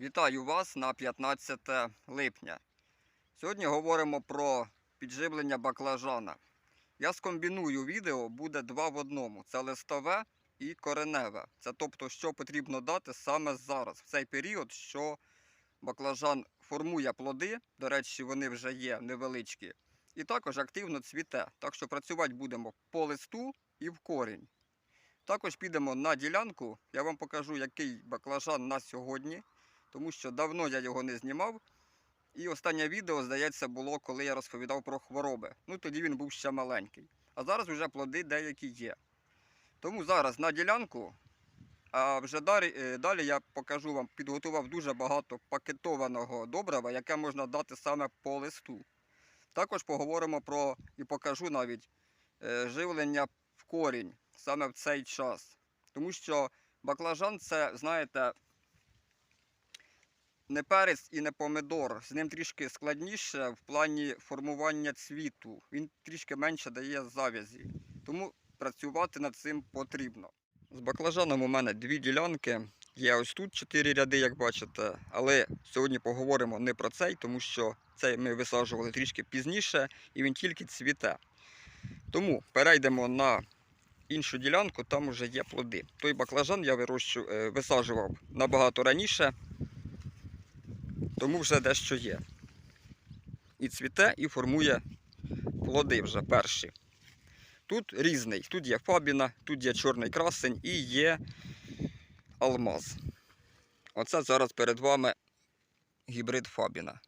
Вітаю вас на 15 липня. Сьогодні говоримо про підживлення баклажана. Я скомбіную відео, буде два в одному: це листове і кореневе. Це тобто, що потрібно дати саме зараз, в цей період, що баклажан формує плоди. До речі, вони вже є невеличкі, і також активно цвіте. Так що працювати будемо по листу і в корінь. Також підемо на ділянку. Я вам покажу, який баклажан на сьогодні тому що давно я його не знімав. І останнє відео, здається, було, коли я розповідав про хвороби. Ну тоді він був ще маленький. А зараз вже плоди деякі є. Тому зараз на ділянку, а вже далі, е, далі я покажу вам, підготував дуже багато пакетованого добрива, яке можна дати саме по листу. Також поговоримо про і покажу навіть е, живлення в корінь саме в цей час. Тому що баклажан це, знаєте, не перець і не помидор. З ним трішки складніше в плані формування цвіту. Він трішки менше дає завязі. Тому працювати над цим потрібно. З баклажаном у мене дві ділянки. Є ось тут чотири ряди, як бачите. Але сьогодні поговоримо не про цей, тому що цей ми висаджували трішки пізніше і він тільки цвіте. Тому перейдемо на іншу ділянку, там вже є плоди. Той баклажан я е, висаджував набагато раніше тому вже дещо є. І цвіте, і формує плоди вже перші. Тут різний. Тут є фабіна, тут є чорний красень і є алмаз. Оце зараз перед вами гібрид фабіна.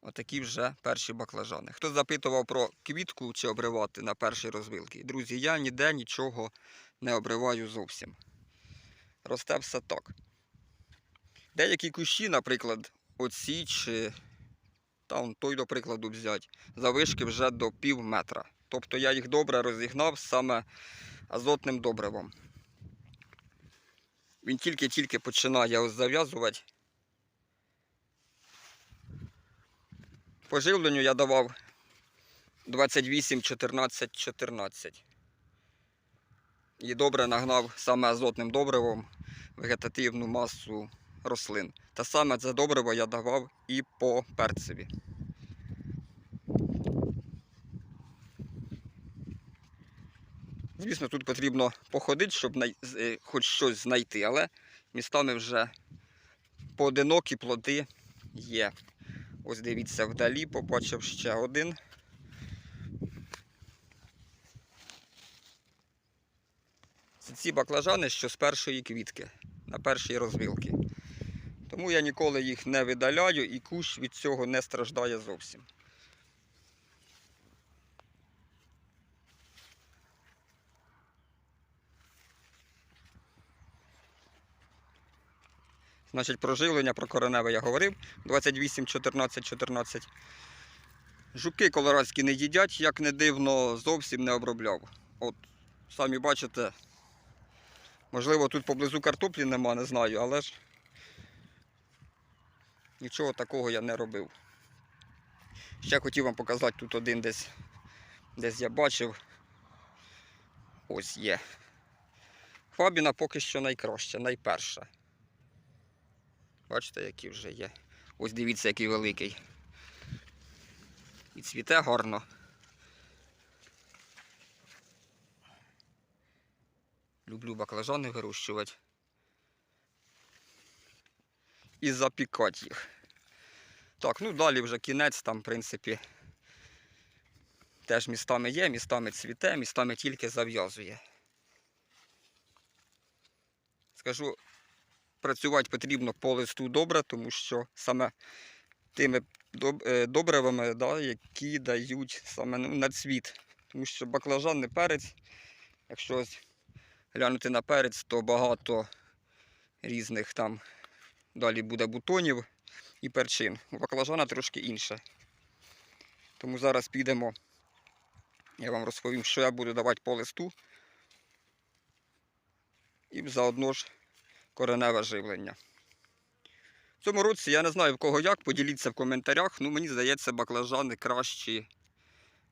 Отакі вже перші баклажани. Хто запитував про квітку чи обривати на перші розвилки? Друзі, я ніде нічого не обриваю зовсім. Росте все так. Деякі кущі, наприклад, оці чи там той, до прикладу, взяти, завишки вже до пів метра. Тобто я їх добре розігнав саме азотним добривом. Він тільки-тільки починає зав'язувати. По живленню я давав 28, 14, 14. І добре нагнав саме азотним добривом вегетативну масу рослин. Те саме це добриво я давав і по перцеві. Звісно, тут потрібно походити, щоб е, хоч щось знайти, але містами вже поодинокі плоди є. Ось дивіться, вдалі побачив ще один. Це ці баклажани, що з першої квітки, на першій розвилки. Тому я ніколи їх не видаляю і кущ від цього не страждає зовсім. Значить, про живлення, про кореневе я говорив. 28, 14, 14. Жуки колорадські не їдять, як не дивно, зовсім не обробляв. От, самі бачите, можливо, тут поблизу картоплі нема, не знаю, але ж Нічого такого я не робив. Ще хотів вам показати тут один десь, десь я бачив. Ось є. Фабіна поки що найкраща, найперша. Бачите, які вже є. Ось дивіться, який великий. І цвіте гарно. Люблю баклажани вирощувати і запікати їх. Так, ну далі вже кінець, там, в принципі, теж містами є, містами цвіте, містами тільки зав'язує. Скажу, працювати потрібно по листу добре, тому що саме тими е, добривами, да, які дають саме ну, на цвіт. Тому що баклажан не перець. Якщо глянути на перець, то багато різних там Далі буде бутонів і перчин. У баклажана трошки інше. Тому зараз підемо. Я вам розповім, що я буду давати по листу. І заодно ж кореневе живлення. В цьому році я не знаю в кого як, поділіться в коментарях. Ну, мені здається, баклажани кращі,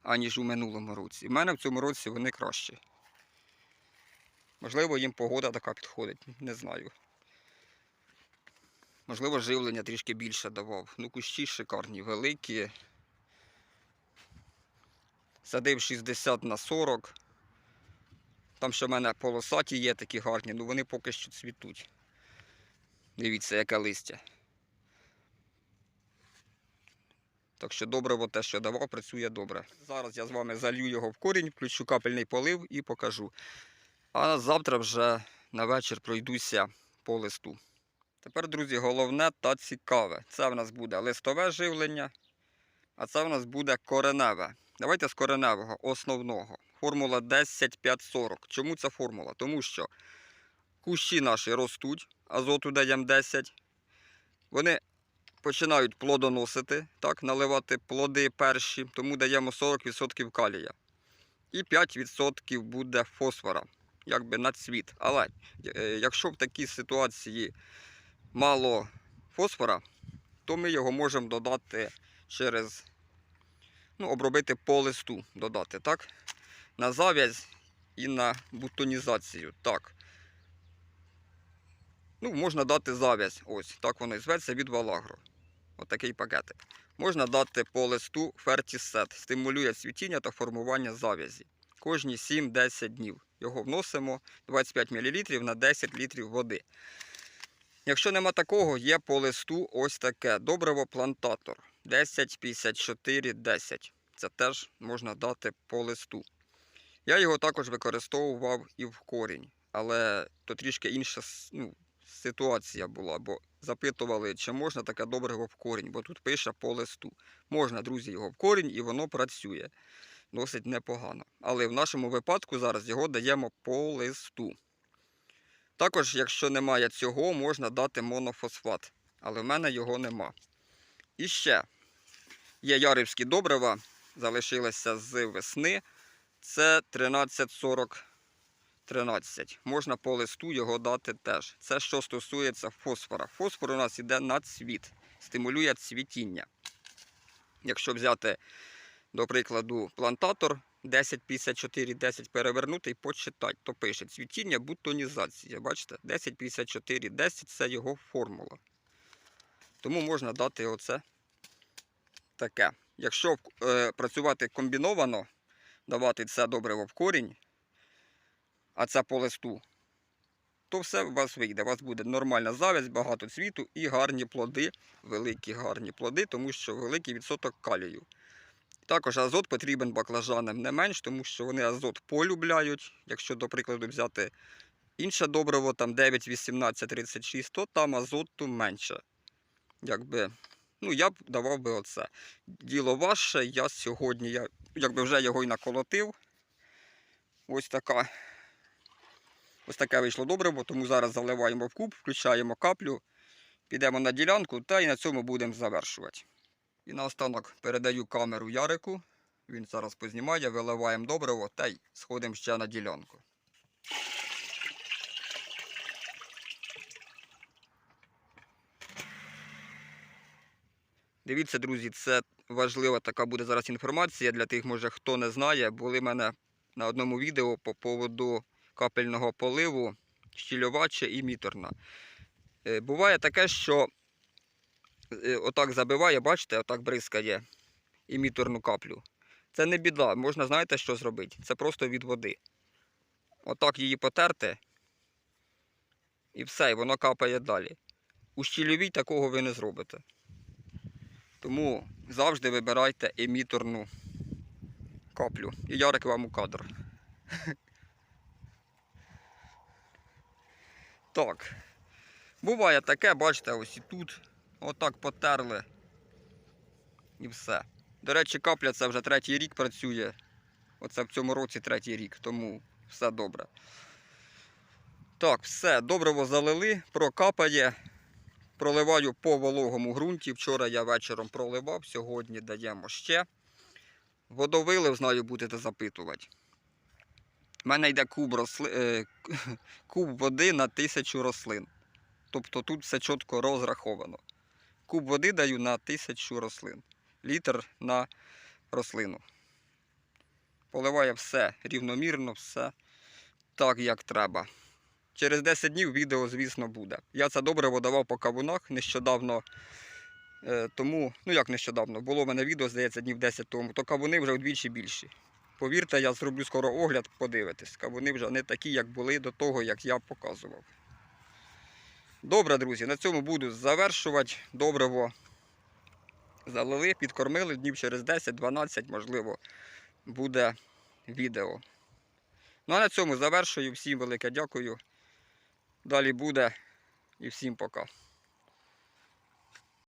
аніж у минулому році. У мене в цьому році вони кращі. Можливо, їм погода така підходить, не знаю. Можливо, живлення трішки більше давав. Ну, кущі шикарні, великі. Садив 60 на 40. Там ще в мене полосаті є такі гарні, ну вони поки що цвітуть. Дивіться, яке листя. Так що добриво те, що давав, працює добре. Зараз я з вами залью його в корінь, включу капельний полив і покажу. А завтра вже на вечір пройдуся по листу. Тепер, друзі, головне та цікаве. Це в нас буде листове живлення, а це в нас буде кореневе. Давайте з кореневого, основного. Формула 10540. Чому ця формула? Тому що кущі наші ростуть, азоту даємо 10. Вони починають плодоносити, так, наливати плоди перші, тому даємо 40% калія. І 5% буде фосфора, якби на цвіт. Але е, якщо в такій ситуації мало фосфора, то ми його можемо додати через ну, обробити по листу, додати, так? На зав'язь і на бутонізацію. Так. Ну, можна дати зав'язь. Ось, так воно і зветься від Валагро. Отакий пакетик. Можна дати по листу фертісет. Стимулює цвітіння та формування зав'язі. Кожні 7-10 днів. Його вносимо 25 мл на 10 літрів води. Якщо нема такого, є по листу ось таке добриво плантатор 105410. Це теж можна дати по листу. Я його також використовував і в корінь, але то трішки інша ну, ситуація була, бо запитували, чи можна таке добриво в корінь, бо тут пише по листу. Можна, друзі, його в корінь і воно працює досить непогано. Але в нашому випадку зараз його даємо по листу. Також, якщо немає цього, можна дати монофосфат, але в мене його нема. І ще є ярівські добрива, залишилися з весни. Це 1340 13. Можна по листу його дати теж. Це що стосується фосфора. Фосфор у нас йде на цвіт, стимулює цвітіння. Якщо взяти, до прикладу, плантатор 1054, 10 перевернути і почитати, то пише цвітіння, бутонізація. Бачите, 1054, 10 це його формула. Тому можна дати оце таке. Якщо е, працювати комбіновано, давати це добриво в корінь, а це по листу, то все у вас вийде. У вас буде нормальна завязь, багато цвіту і гарні плоди, великі гарні плоди, тому що великий відсоток калію. Також азот потрібен баклажанам не менш, тому що вони азот полюбляють. Якщо, до прикладу, взяти інше добриво, там 9, 18, 36, то там азоту менше. Якби, ну, я б давав би оце. Діло ваше, я сьогодні, я, якби вже його і наколотив. Ось така. Ось таке вийшло добриво, тому зараз заливаємо в куб, включаємо каплю, підемо на ділянку та і на цьому будемо завершувати. І наостанок передаю камеру Ярику. Він зараз познімає, виливаємо добриво та й сходимо ще на ділянку. Дивіться, друзі, це важлива така буде зараз інформація для тих, може хто не знає. Були в мене на одному відео по поводу капельного поливу щільовача і міторна. Е, Буває таке, що отак забиває, бачите, отак бризкає іміторну каплю. Це не біда, можна, знаєте, що зробити? Це просто від води. Отак її потерти. І все, і воно капає далі. У щільовій такого ви не зробите. Тому завжди вибирайте еміторну каплю. І Ярик вам у кадр. Так. Буває таке, бачите, ось і тут. Отак потерли. І все. До речі, капля це вже третій рік працює. Оце в цьому році третій рік, тому все добре. Так, все, добриво залили, прокапає. Проливаю по вологому ґрунті. Вчора я вечором проливав, сьогодні даємо ще. Водовилив, знаю, будете запитувати. У мене йде куб, росли... е, куб води на тисячу рослин. Тобто тут все чітко розраховано. Куб води даю на тисячу рослин. Літр на рослину. Поливає все рівномірно, все так, як треба. через 10 днів відео, звісно, буде. Я це добре давав по кавунах нещодавно. Е, тому, ну як нещодавно, було в мене відео, здається, днів 10 тому, то кавуни вже вдвічі більші. Повірте, я зроблю скоро огляд, подивитесь. Кавуни вже не такі, як були до того, як я показував. Добре, друзі, на цьому буду завершувати. Добриво залили, підкормили днів через 10-12, можливо, буде відео. Ну а на цьому завершую. Всім велике дякую. Далі буде і всім пока.